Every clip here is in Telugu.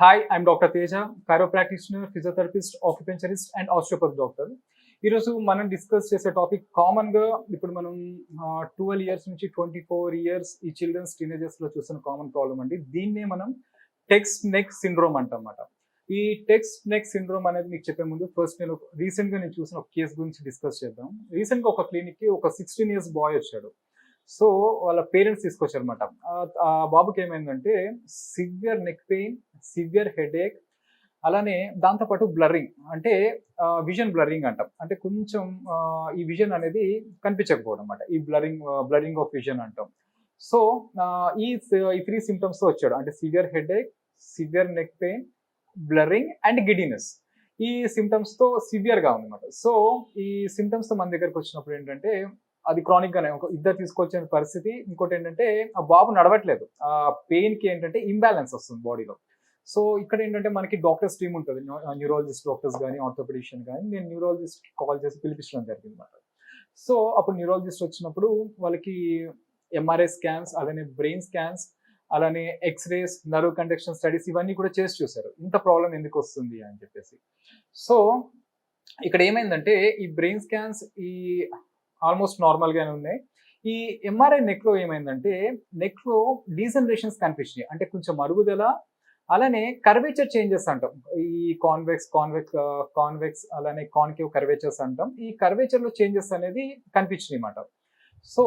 Hi I'm doctor Teja chiro practitioner physiotherapist acupuncturist and osteopathy doctor ఈరోజు మనం డిస్కస్ చేసే టాపిక్ కామన్గా ఇప్పుడు మనం ట్వెల్వ్ ఇయర్స్ నుంచి ట్వంటీ ఫోర్ ఇయర్స్ ఈ చిల్డ్రన్స్ టీనేజర్స్లో చూస్తున్న కామన్ ప్రాబ్లం అండి. దీన్నే మనం టెక్స్ట్ నెక్ సిండ్రోమ్ అంటమాట ఈ టెక్స్ట్ నెక్ సిండ్రోమ్ అనేది మీకు చెప్పే ముందు ఫస్ట్ నేను రీసెంట్గా నేను చూసిన ఒక కేసు గురించి డిస్కస్ చేద్దాం. రీసెంట్గా ఒక క్లినిక్కి ఒక సిక్స్టీన్ ఇయర్స్ బాయ్ వచ్చాడు. సో వాళ్ళ పేరెంట్స్ తీసుకొచ్చారనమాట ఆ బాబుకి ఏమైందంటే severe neck pain severe headache అలానే దాంతోపాటు బ్లరింగ్ అంటే విజన్ బ్లరింగ్ అంటాం. అంటే కొంచెం ఈ విజన్ అనేది కనిపించకపోవడం అనమాట ఈ బ్లరింగ్ బ్లరింగ్ ఆఫ్ విజన్ అంటాం. సో ఈ ఈ త్రీ సిమ్టమ్స్ వచ్చాడు. అంటే severe headache severe neck pain blurring and giddiness ఈ సిమ్టమ్స్తో సివియర్గా ఉందన్నమాట. సో ఈ సిమ్టమ్స్తో మన దగ్గరకు వచ్చినప్పుడు ఏంటంటే అది క్రానిక్ గానే. ఒక ఇద్దరు తీసుకొచ్చే పరిస్థితి. ఇంకోటి ఏంటంటే ఆ బాబు నడవట్లేదు. ఆ పెయిన్కి ఏంటంటే ఇంబ్యాలెన్స్ వస్తుంది బాడీలో సో ఇక్కడ ఏంటంటే మనకి డాక్టర్స్ టీమ్ ఉంటుంది. న్యూరాలజిస్ట్ డాక్టర్స్ కానీ ఆర్థోపెడిషియన్ కానీ నేను న్యూరాలజిస్ట్ కాల్ చేసి పిలిపించడం జరిగింది అనమాట సో అప్పుడు న్యూరాలజిస్ట్ వచ్చినప్పుడు వాళ్ళకి ఎంఆర్ఐ స్కాన్స్ అలానే బ్రెయిన్ స్కాన్స్ అలానే ఎక్స్రేస్ నర్వ్ కండక్షన్ స్టడీస్ ఇవన్నీ కూడా చేసి చూశారు. ఇంత ప్రాబ్లం ఎందుకు వస్తుంది అని చెప్పేసి. సో ఇక్కడ ఏమైందంటే ఈ బ్రెయిన్ స్కాన్స్ ఈ ఆల్మోస్ట్ నార్మల్గానే ఉన్నాయి. ఈ ఎంఆర్ఐ నెక్లో ఏమైందంటే నెక్లో డీజనరేషన్స్ కనిపించినాయి. అంటే కొంచెం మరుగుదల అలానే కర్వేచర్ చేంజెస్ అంటాం. ఈ కాన్వెక్స్ కాన్వెక్స్ కాన్వెక్స్ అలానే కాన్కేవ్ కర్వేచర్స్ అంటాం. ఈ కర్వేచర్లో చేంజెస్ అనేది కనిపించినాయి అన్నమాట. సో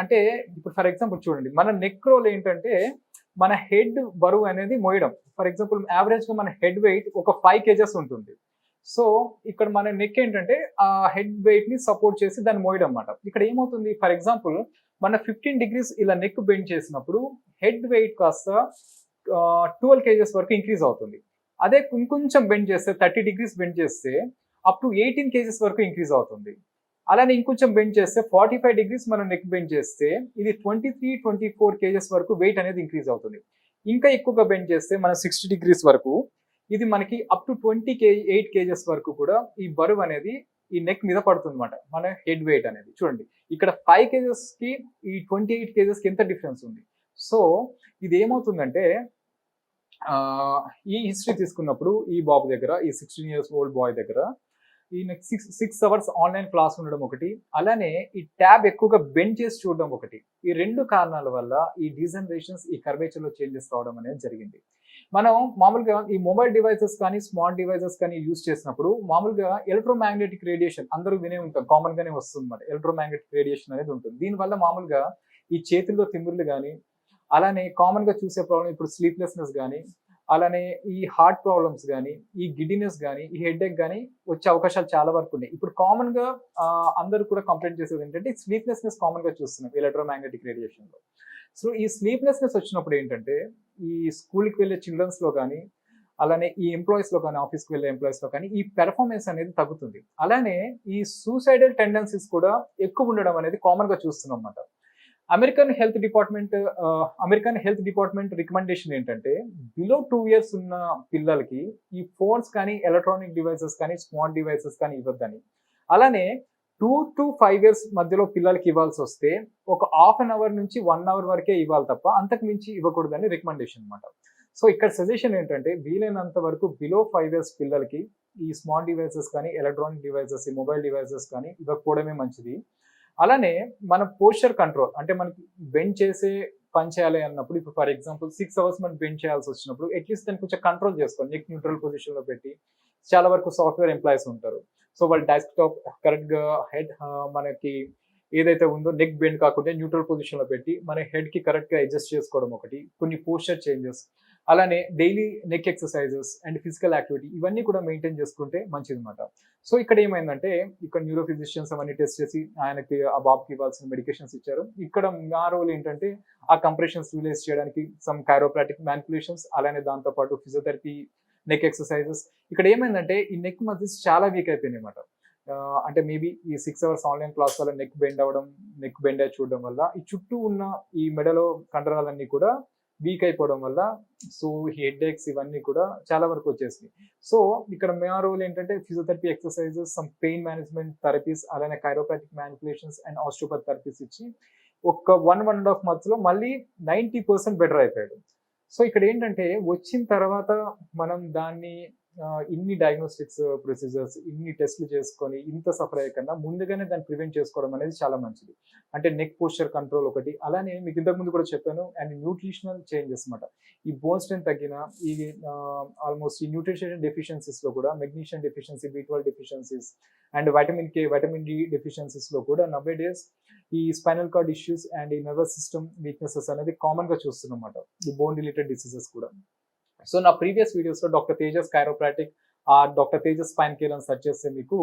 అంటే ఇప్పుడు ఫర్ ఎగ్జాంపుల్ చూడండి మన నెక్ రోల్ ఏంటంటే మన హెడ్ బరువు అనేది మోయడం. ఫర్ ఎగ్జాంపుల్ యావరేజ్గా మన హెడ్ వెయిట్ ఒక ఫైవ్ కేజెస్ ఉంటుంది. సో ఇక్కడ మన నెక్ ఏంటంటే ఆ హెడ్ వెయిట్ని సపోర్ట్ చేసి దాన్ని మోయడం అనమాట ఇక్కడ ఏమవుతుంది? ఫర్ ఎగ్జాంపుల్ మన ఫిఫ్టీన్ డిగ్రీస్ ఇలా నెక్ బెండ్ చేసినప్పుడు హెడ్ వెయిట్ కాస్త ట్వెల్వ్ కేజెస్ వరకు ఇంక్రీజ్ అవుతుంది. అదే ఇంకొంచెం బెండ్ చేస్తే థర్టీ డిగ్రీస్ బెండ్ చేస్తే అప్ టు ఎయిటీన్ కేజెస్ వరకు ఇంక్రీజ్ అవుతుంది. అలానే ఇంకొంచెం బెండ్ చేస్తే ఫార్టీ ఫైవ్ డిగ్రీస్ మనం నెక్ బెండ్ చేస్తే ఇది twenty three twenty four kgs వరకు వెయిట్ అనేది ఇంక్రీజ్ అవుతుంది. ఇంకా ఎక్కువగా బెండ్ చేస్తే మనం సిక్స్టీ డిగ్రీస్ వరకు ఇది మనకి అప్ టు ట్వంటీ కే ఎయిట్ కేజెస్ వరకు కూడా ఈ బరువు అనేది ఈ నెక్ మీద పడుతుంది అనమాట మన హెడ్ వెయిట్ అనేది. చూడండి. ఇక్కడ ఫైవ్ కేజెస్కి ఈ ట్వంటీ ఎయిట్ కేజెస్కి ఎంత డిఫరెన్స్ ఉంది? సో ఇది ఏమవుతుందంటే ఈ హిస్టరీ తీసుకున్నప్పుడు ఈ బాబు దగ్గర ఈ సిక్స్టీన్ ఇయర్స్ ఓల్డ్ బాయ్ దగ్గర ఈ next six six hours online class ఉండడం ఒకటి. అలానే ఈ ట్యాబ్ ఎక్కువగా బెండ్ చేసి చూడడం ఒకటి. ఈ రెండు కారణాల వల్ల ఈ డీజనరేషన్స్ ఈ కర్వేచర్లో చేంజెస్ రావడం అనేది జరిగింది. మనం మామూలుగా ఈ మొబైల్ డివైసెస్ కానీ స్మార్ట్ డివైసెస్ కానీ యూజ్ చేసినప్పుడు మామూలుగా ఎలక్ట్రోమాగ్నెటిక్ రేడియేషన్ అందరూ వినే ఉంటాం. కామన్ గానే వస్తుంది అనమాట ఎలక్ట్రోమాగ్నెటిక్ రేడియేషన్ అనేది ఉంటుంది. దీనివల్ల మామూలుగా ఈ చేతుల్లో తిమ్మిర్లు కానీ అలానే కామన్గా చూసే ప్రాబ్లం ఇప్పుడు స్లీప్లెస్నెస్ కానీ అలానే ఈ హార్ట్ ప్రాబ్లమ్స్ కానీ ఈ గిడ్డినెస్ కానీ ఈ హెడ్ ఎక్ కానీ వచ్చే అవకాశాలు చాలా వరకు ఉన్నాయి. ఇప్పుడు కామన్గా అందరూ కూడా కంప్లైంట్ చేసేది ఏంటంటే స్లీప్లెస్నెస్ కామన్గా చూస్తున్నాం ఎలక్ట్రోమాగ్నెటిక్ రేడియేషన్లో. సో ఈ స్లీప్లెస్నెస్ వచ్చినప్పుడు ఏంటంటే ఈ స్కూల్కి వెళ్ళే చిల్డ్రన్స్లో కానీ అలానే ఈ ఎంప్లాయీస్లో కానీ ఆఫీస్కి వెళ్ళే ఎంప్లాయీస్లో కానీ ఈ పెర్ఫార్మెన్స్ అనేది తగ్గుతుంది. అలానే ఈ సూసైడల్ టెండెన్సీస్ కూడా ఎక్కువ ఉండడం అనేది కామన్గా చూస్తున్నాం అన్నమాట. American health department American health department recommendation ఏంటంటే బిలో టూ ఇయర్స్ ఉన్న పిల్లలకి ఈ ఫోన్స్ కానీ ఎలక్ట్రానిక్ డివైసెస్ కానీ స్మార్ట్ డివైసెస్ కానీ ఇవ్వద్దని. అలానే టూ టు ఫైవ్ ఇయర్స్ మధ్యలో పిల్లలకి ఇవ్వాల్సి వస్తే ఒక హాఫ్ అన్ అవర్ నుంచి వన్ అవర్ వరకే ఇవ్వాలి తప్ప అంతకు మించి ఇవ్వకూడదని రికమెండేషన్ అనమాట సో ఇక్కడ సజెషన్ ఏంటంటే వీలైనంత వరకు బిలో ఫైవ్ ఇయర్స్ పిల్లలకి ఈ స్మార్ట్ డివైసెస్ కానీ ఎలక్ట్రానిక్ డివైసెస్ ఈ మొబైల్ డివైసెస్ కానీ ఇవ్వకపోవడమే మంచిది. అలానే మన పోస్చర్ కంట్రోల్ అంటే మనకి బెండ్ చేసే పని చేయాలి అన్నప్పుడు ఇప్పుడు ఫర్ ఎగ్జాంపుల్ సిక్స్ అవర్స్ మనం బెండ్ చేయాల్సి వచ్చినప్పుడు అట్లీస్ట్ దాన్ని కొంచెం కంట్రోల్ చేసుకోండి నెక్ న్యూట్రల్ పొజిషన్లో పెట్టి చాలా వరకు సాఫ్ట్వేర్ ఎంప్లాయీస్ ఉంటారు. సో వాళ్ళు డెస్క్టాప్ కరెక్ట్గా హెడ్ మనకి ఏదైతే ఉందో నెక్ బెండ్ కాకుండా న్యూట్రల్ పొజిషన్లో పెట్టి మన హెడ్కి అడ్జస్ట్ చేసుకోవడం ఒకటి. కొన్ని పోస్చర్ చేంజెస్ అలానే daily neck exercises and physical activity ఇవన్నీ కూడా మెయింటైన్ చేసుకుంటే మంచిది అనమాట సో ఇక్కడ ఏమైందంటే ఇక్కడ న్యూరో ఫిజిషియన్స్ అవన్నీ టెస్ట్ చేసి ఆయనకి ఆ బాబుకి ఇవ్వాల్సిన మెడికేషన్స్ ఇచ్చారు. ఇక్కడ నా రోల్ ఏంటంటే ఆ కంప్రెషన్స్ రిలీజ్ చేయడానికి సమ్ కైరోప్రాటిక్ మ్యానిపులేషన్స్ అలానే దాంతో పాటు ఫిజియోథెరపీ నెక్ ఎక్సర్సైజెస్ ఇక్కడ ఏమైందంటే ఈ నెక్ మజిల్స్ చాలా వీక్ అయిపోయినాయి అనమాట అంటే మేబీ ఈ సిక్స్ అవర్స్ ఆన్లైన్ క్లాస్ వల్ల నెక్ బెండ్ అవ్వడం నెక్ బెండ్ అయి చూడడం వల్ల ఈ చుట్టూ ఉన్న ఈ మెడలో కండరాలన్నీ కూడా వీక్ అయిపోవడం వల్ల సో హెడ్ ఇవన్నీ కూడా చాలా వరకు వచ్చేసినాయి. సో ఇక్కడ మా రోల్ ఏంటంటే physiotherapy exercises some pain management therapies అలానే chiropractic manipulations and osteopathy therapies ఇచ్చి ఒక వన్ వన్ అండ్ హాఫ్ మంత్స్లో మళ్ళీ నైంటీ పర్సెంట్ బెటర్ అయిపోయాడు. సో ఇక్కడ ఏంటంటే వచ్చిన తర్వాత మనం దాన్ని ఇన్ని డయాగ్నోస్టిక్స్ ప్రొసీజర్స్ ఇన్ని టెస్ట్లు చేసుకొని ఇంత సఫర్ అయ్యకుండా ముందుగానే దాన్ని ప్రివెంట్ చేసుకోవడం అనేది చాలా మంచిది. అంటే నెక్ పోస్చర్ కంట్రోల్ ఒకటి. అలానే మీకు ఇంతకు ముందు కూడా చెప్పాను అండ్ న్యూట్రిషనల్ చేంజెస్ అనమాట ఈ బోన్ స్ట్రెంత్ తగ్గిన ఈ ఆల్మోస్ట్ ఈ న్యూట్రిషన్ డెఫిషియన్సీస్లో కూడా magnesium deficiency B twelve deficiencies and vitamin K vitamin D డెఫిషియన్సీస్లో కూడా నవ్వే డేస్ ఈ స్పైనల్ కార్డ్ ఇష్యూస్ అండ్ ఈ నర్వస్ సిస్టమ్ వీక్నెసెస్ అనేది కామన్గా ఈ బోన్ రిలేటెడ్ డిసీజెస్ కూడా. సో నా ప్రీవియస్ వీడియోస్లో డాక్టర్ తేజస్ కైరోప్రాటిక్ ఆ డాక్టర్ తేజస్ స్పైన్ కేర్ అని సెర్చ్ చేస్తే మీకు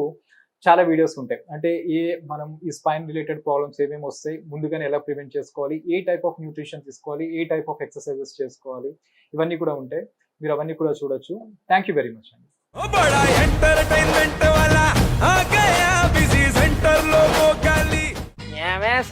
చాలా వీడియోస్ ఉంటాయి. అంటే ఏ మనం ఈ స్పైన్ రిలేటెడ్ ప్రాబ్లమ్స్ ఏమేమి వస్తాయి ముందుగానే ఎలా ప్రివెంట్ చేసుకోవాలి ఏ టైప్ ఆఫ్ న్యూట్రిషన్ తీసుకోవాలి ఏ టైప్ ఆఫ్ ఎక్సర్సైజెస్ చేసుకోవాలి ఇవన్నీ కూడా ఉంటాయి. మీరు అవన్నీ కూడా చూడొచ్చు. థ్యాంక్ యూ వెరీ మచ్ అండి.